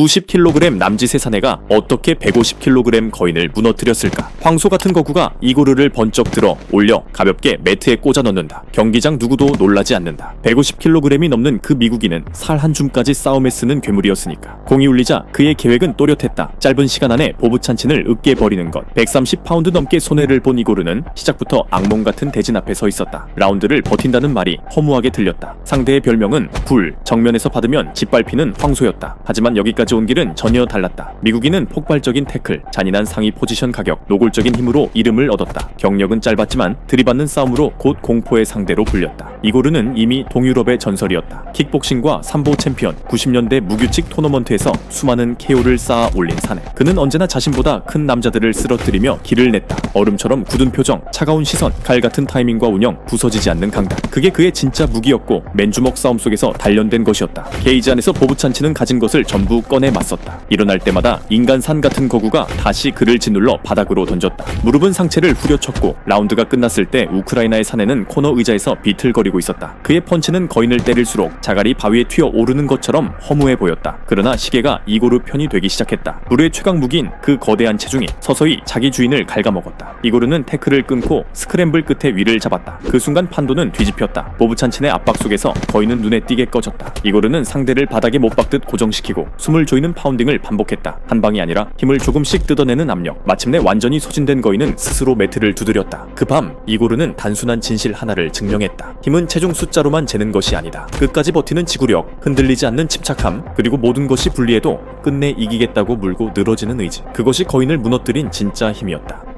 90kg 남짓의 사내가 어떻게 150kg 거인을 무너뜨렸을까? 황소 같은 거구가 이고르를 번쩍 들어 올려 가볍게 매트에 꽂아 넣는다. 경기장 누구도 놀라지 않는다. 150kg이 넘는 그 미국인은 살 한 줌까지 싸움에 쓰는 괴물이었으니까. 공이 울리자 그의 계획은 또렷했다. 짧은 시간 안에 보부찬친을 으깨 버리는 것. 130파운드 넘게 손해를 본 이고르는 시작부터 악몽 같은 대진 앞에 서 있었다. 라운드를 버틴다는 말이 허무하게 들렸다. 상대의 별명은 불, 정면에서 받으면 짓밟히는 황소였다. 하지만 여기까지 온 길은 전혀 달랐다. 미국인은 폭발적인 태클, 잔인한 상위 포지션 가격, 노골적인 힘으로 이름을 얻었다. 경력은 짧았지만 들이받는 싸움으로 곧 공포의 상대로 불렸다. 이고르는 이미 동유럽의 전설이었다. 킥복싱과 삼보 챔피언, 90년대 무규칙 토너먼트에서 수많은 KO를 쌓아 올린 사내. 그는 언제나 자신보다 큰 남자들을 쓰러뜨리며 길을 냈다. 얼음처럼 굳은 표정, 차가운 시선, 칼 같은 타이밍과 운영, 부서지지 않는 강단. 그게 그의 진짜 무기였고 맨주먹 싸움 속에서 단련된 것이었다. 게이지 안에서 보부찬치는 가진 것을 전부 꺼내 맞섰다. 일어날 때마다 인간 산 같은 거구가 다시 그를 짓눌러 바닥으로 던졌다. 무릎은 상체를 후려쳤고 라운드가 끝났을 때 우크라이나의 사내는 코너 의자에서 비틀거리고 있었다. 그의 펀치는 거인을 때릴수록 자갈이 바위에 튀어 오르는 것처럼 허무해 보였다. 그러나 시계가 이고르 편이 되기 시작했다. 불의 최강 무기인 그 거대한 체중이 서서히 자기 주인을 갉아먹었다. 이고르는 태클을 끊고 스크램블 끝에 위를 잡았다. 그 순간 판도는 뒤집혔다. 보부찬친의 압박 속에서 거인은 눈에 띄게 꺼졌다. 이고르는 상대를 바닥에 못 박듯 고정시키고 숨을 조이는 파운딩을 반복했다. 한 방이 아니라 힘을 조금씩 뜯어내는 압력. 마침내 완전히 소진된 거인은 스스로 매트를 두드렸다. 그 밤 이고르는 단순한 진실 하나를 증명했다. 힘은 체중 숫자로만 재는 것이 아니다. 끝까지 버티는 지구력, 흔들리지 않는 침착함, 그리고 모든 것이 불리해도 끝내 이기겠다고 물고 늘어지는 의지. 그것이 거인을 무너뜨린 진짜 힘이었다.